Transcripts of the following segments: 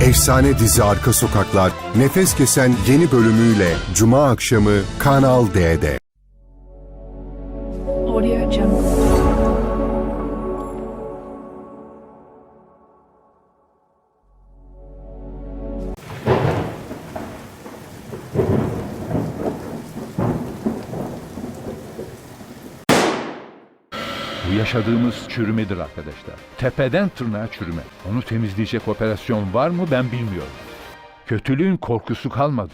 Efsane dizi Arka Sokaklar nefes kesen yeni bölümüyle Cuma akşamı Kanal D'de. Audio Jungle. Bu yaşadığımız çürümedir arkadaşlar. Tepeden tırnağa çürüme. Onu temizleyecek operasyon var mı ben bilmiyorum. Kötülüğün korkusu kalmadı.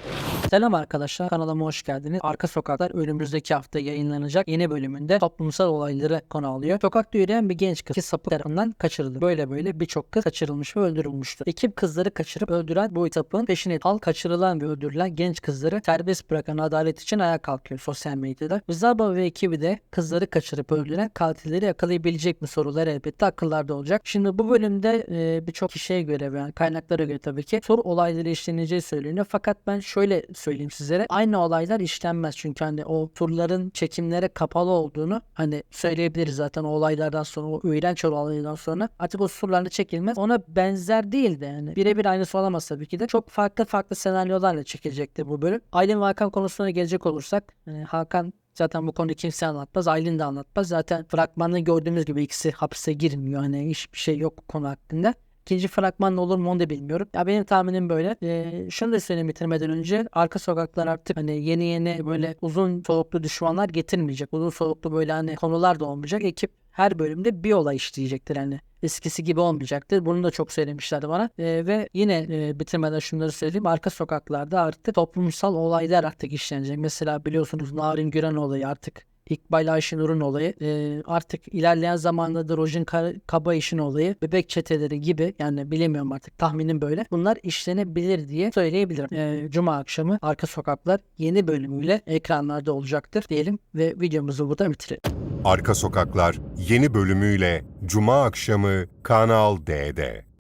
Selam arkadaşlar kanalıma hoş geldiniz. Arka Sokaklar önümüzdeki hafta yayınlanacak yeni bölümünde toplumsal olayları konu alıyor. Sokakta yürüyen bir genç kız sapık tarafından kaçırıldı. Böyle böyle birçok kız kaçırılmış ve öldürülmüştü. Ekip kızları kaçırıp öldüren bu sapığın peşine al kaçırılan ve öldürülen genç kızları serbest bırakan adalet için ayağa kalkıyor sosyal medyada. Rıza Baba ve ekibi de kızları kaçırıp öldüren katilleri yakalayabilecek mi sorular elbette akıllarda olacak. Şimdi bu bölümde e, birçok kişiye göre yani kaynaklara göre tabii ki soru olayları işleneceği söyleniyor. Fakat ben şöyle söyleyeyim sizlere. Aynı olaylar işlenmez çünkü hani o turların çekimlere kapalı olduğunu hani söyleyebiliriz zaten o olaylardan sonra o iğrenç olaylardan sonra artık o turlarda çekilmez. Ona benzer değil de yani birebir aynısı olamaz tabii ki de. Çok farklı farklı senaryolarla çekilecektir bu bölüm. Aylin ve Hakan konusuna gelecek olursak yani Hakan Zaten bu konuda kimse anlatmaz. Aylin de anlatmaz. Zaten fragmanda gördüğümüz gibi ikisi hapse girmiyor. Hani hiçbir şey yok bu konu hakkında. İkinci fragman ne olur mu onu da bilmiyorum. Ya benim tahminim böyle. Ee, şunu da söyleyeyim bitirmeden önce. Arka sokaklar artık hani yeni yeni böyle uzun soluklu düşmanlar getirmeyecek. Uzun soluklu böyle hani konular da olmayacak. Ekip her bölümde bir olay işleyecektir hani. Eskisi gibi olmayacaktır. Bunu da çok söylemişlerdi bana. Ee, ve yine e, bitirmeden şunları söyleyeyim. Arka sokaklarda artık toplumsal olaylar artık işlenecek. Mesela biliyorsunuz Narin Güren olayı artık İkbal Ayşenur'un olayı e, artık ilerleyen zamanlarda Rojin Ka- Kaba işin olayı bebek çeteleri gibi yani bilemiyorum artık tahminim böyle bunlar işlenebilir diye söyleyebilirim. E, Cuma akşamı Arka Sokaklar yeni bölümüyle ekranlarda olacaktır diyelim ve videomuzu burada bitirelim. Arka Sokaklar yeni bölümüyle Cuma akşamı Kanal D'de.